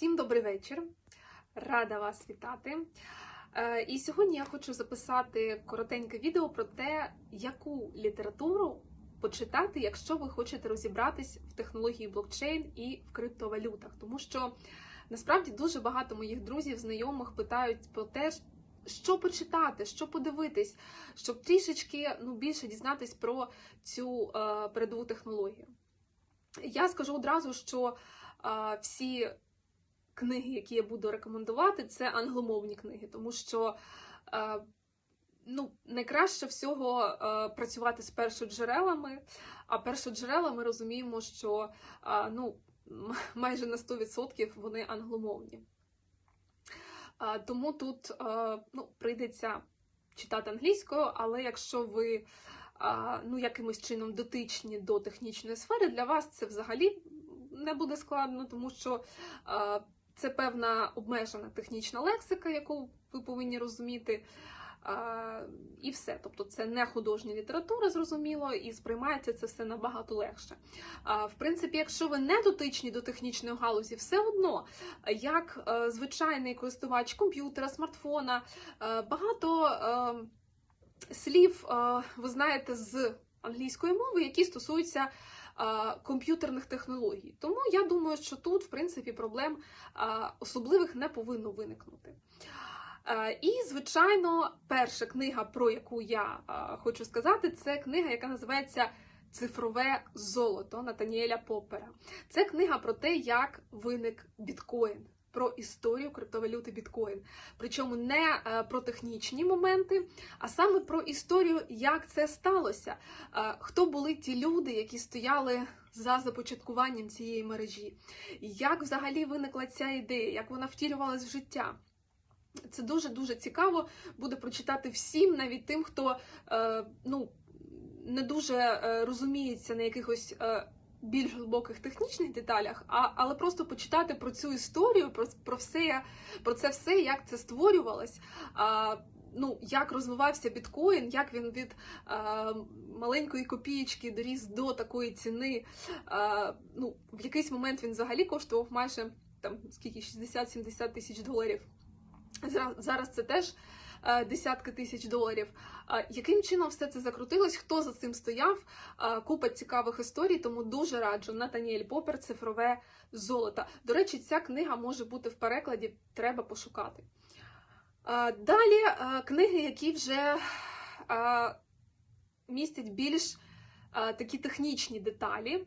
Всім добрий вечір. Рада вас вітати. Е, І сьогодні я хочу записати коротеньке відео про те, яку літературу почитати, якщо ви хочете розібратись в технології блокчейн і в криптовалютах. Тому що насправді дуже багато моїх друзів, знайомих питають про те, що почитати, що подивитись, щоб трішечки ну, більше дізнатись про цю е, передову технологію. Я скажу одразу, що е, всі книги, які я буду рекомендувати, це англомовні книги, тому що е, ну, найкраще всього е, працювати з першоджерелами, а першоджерела ми розуміємо, що е, ну, майже на 100% вони англомовні. Тому тут ну, прийдеться читати англійською, але якщо ви ну, якимось чином дотичні до технічної сфери, для вас це взагалі не буде складно, тому що це певна обмежена технічна лексика, яку ви повинні розуміти. І все. Тобто це не художня література, зрозуміло, і сприймається це все набагато легше. В принципі, якщо ви не дотичні до технічної галузі, все одно, як е, звичайний користувач комп'ютера, смартфона, е, багато. е, слів ви знаєте з англійської мови, які стосуються комп'ютерних технологій. Тому я думаю, що тут, в принципі, проблем особливих не повинно виникнути. І, звичайно, перша книга, про яку я хочу сказати, це книга, яка називається Цифрове золото Натаніеля Попера. Це книга про те, як виник біткоін, про історію криптовалюти біткоін. Причому не е, про технічні моменти, а саме про історію, як це сталося. Е, Хто були ті люди, які стояли за започаткуванням цієї мережі? Як взагалі виникла ця ідея, як вона втілювалась в життя? Це дуже дуже цікаво буде прочитати всім, навіть тим, хто е, ну, не дуже розуміється на якихось. Е, більш глибоких технічних деталях, а, але просто почитати про цю історію, про, про все, про це все, як це створювалось, а, ну, як розвивався біткоін, як він від а, маленької копієчки доріс до такої ціни. А, ну, в якийсь момент він взагалі коштував майже там скільки 60-70 тисяч доларів. Зараз, це теж е, десятки тисяч доларів. Яким чином все це закрутилось? Хто за цим стояв? Купа цікавих історій, тому дуже раджу Натаніель Попер Цифрове золото. До речі, ця книга може бути в перекладі, треба пошукати. Далі книги, які вже містять більш такі технічні деталі.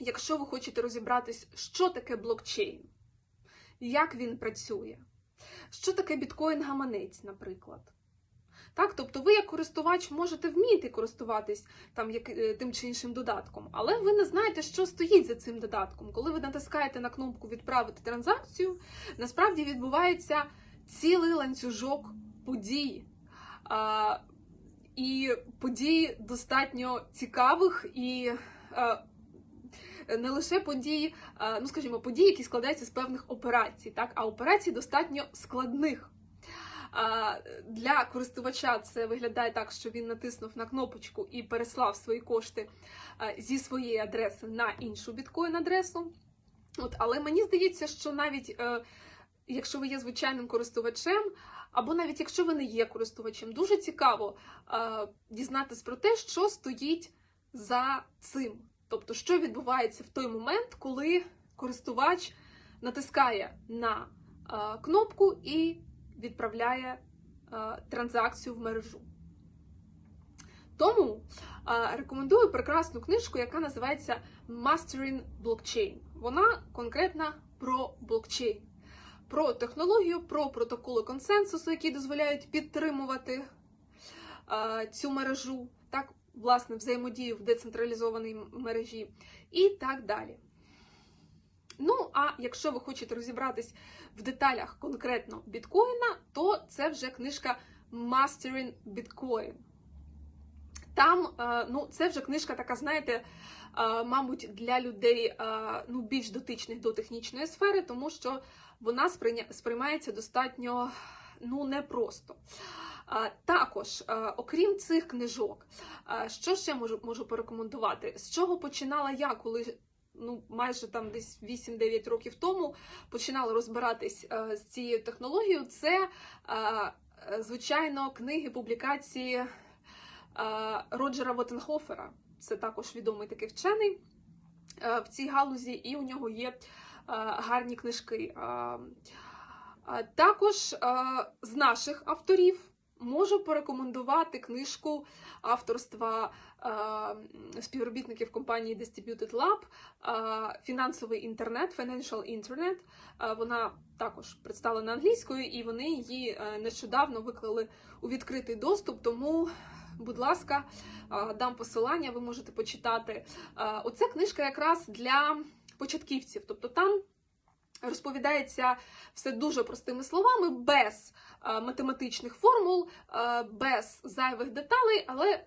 Якщо ви хочете розібратись, що таке блокчейн, як він працює, що таке біткоін-гаманець, наприклад. Так, тобто ви, як користувач, можете вміти користуватись там як, е, тим чи іншим додатком, але ви не знаєте, що стоїть за цим додатком. Коли ви натискаєте на кнопку Відправити транзакцію, насправді відбувається цілий ланцюжок подій. А, і подій достатньо цікавих і. а, не лише події, ну скажімо, події, які складаються з певних операцій, так а операцій достатньо складних. Для користувача це виглядає так, що він натиснув на кнопочку і переслав свої кошти зі своєї адреси на іншу біткоін-адресу. От, але мені здається, що навіть е, якщо ви є звичайним користувачем, або навіть якщо ви не є користувачем, дуже цікаво е, дізнатись про те, що стоїть за цим. Тобто, що відбувається в той момент, коли користувач натискає на е, кнопку і відправляє е, транзакцію в мережу. Тому е, рекомендую прекрасну книжку, яка називається Mastering Blockchain. Вона конкретна про блокчейн, про технологію, про протоколи консенсусу, які дозволяють підтримувати цю мережу, так, власне, взаємодію в децентралізованій мережі і так далі. Ну, а якщо ви хочете розібратись в деталях конкретно біткоїна, то це вже книжка Mastering Bitcoin. Там, е, ну, це вже книжка така, знаєте, е, мабуть, для людей е, ну, більш дотичних до технічної сфери, тому що вона сприймається достатньо ну, непросто. А, Також, окрім цих книжок, що ще можу, можу порекомендувати? З чого починала я, коли ну майже там десь 8-9 років тому починали розбиратись з цією технологією. Це звичайно книги, публікації Роджера Вотенхофера. Це також відомий такий вчений в цій галузі, і у нього є гарні книжки. Також з наших авторів можу порекомендувати книжку авторства е, співробітників компанії Distributed Lab е, Фінансовий інтернет, Financial Internet. Е, Вона також представлена англійською, і вони її е, нещодавно виклали у відкритий доступ. Тому, будь ласка, е, дам посилання, ви можете почитати. Е, Оце книжка якраз для початківців, тобто там. Розповідається все дуже простими словами, без е, математичних формул, е, без зайвих деталей, але е,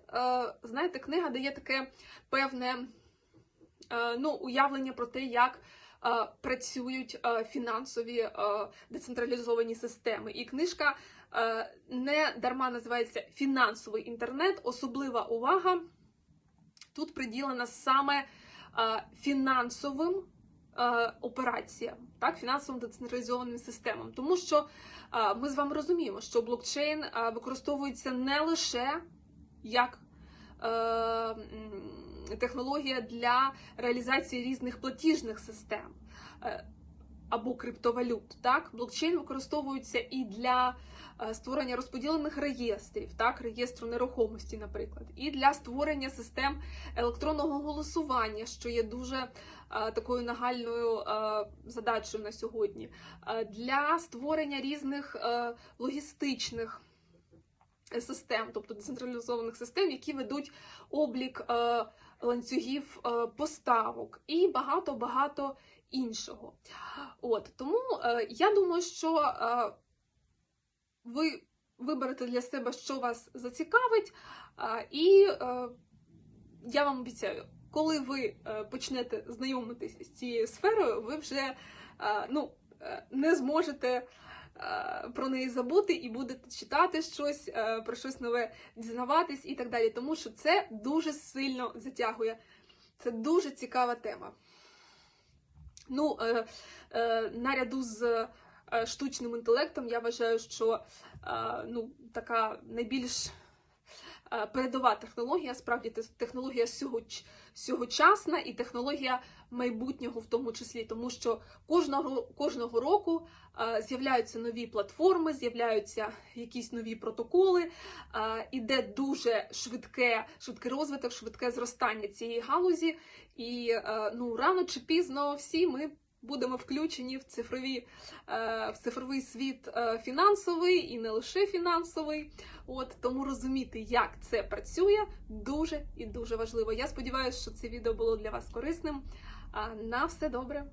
знаєте, книга дає таке певне ну, уявлення про те, як працюють фінансові децентралізовані системи. І книжка не дарма називається Фінансовий інтернет. Особлива увага тут приділена саме фінансовим операціям, так, фінансовим децентралізованим системам. Тому що е, ми з вами розуміємо, що блокчейн е, використовується не лише як е, технологія для реалізації різних платіжних систем е, або криптовалют. Так? Блокчейн використовується і для е, створення розподілених реєстрів, так, реєстру нерухомості, наприклад, і для створення систем електронного голосування, що є дуже е, такою нагальною е, задачею на сьогодні, для створення різних логістичних систем, тобто децентралізованих систем, які ведуть облік ланцюгів е, поставок і багато багато іншого. От тому е, я думаю, що е, ви виберете для себе, що вас зацікавить, і я вам обіцяю, коли ви почнете знайомитись з цією сферою, ви вже ну, не зможете про неї забути і будете читати щось, е, про щось нове дізнаватись і так далі. Тому що це дуже сильно затягує. Це дуже цікава тема. Ну, е, е, наряду з е, штучним інтелектом, я вважаю, що е, ну, така найбільш е, передова технологія, справді технологія сьогочасна і технологія майбутнього в тому числі, тому що кожного, кожного року е, з'являються нові платформи, з'являються якісь нові протоколи, е, іде дуже швидке, швидкий розвиток, швидке зростання цієї галузі, і е, ну, рано чи пізно всі ми будемо включені в цифрові, е, в цифровий світ е, фінансовий і не лише фінансовий. От тому розуміти, як це працює, дуже і дуже важливо. Я сподіваюся, що це відео було для вас корисним. На все добре.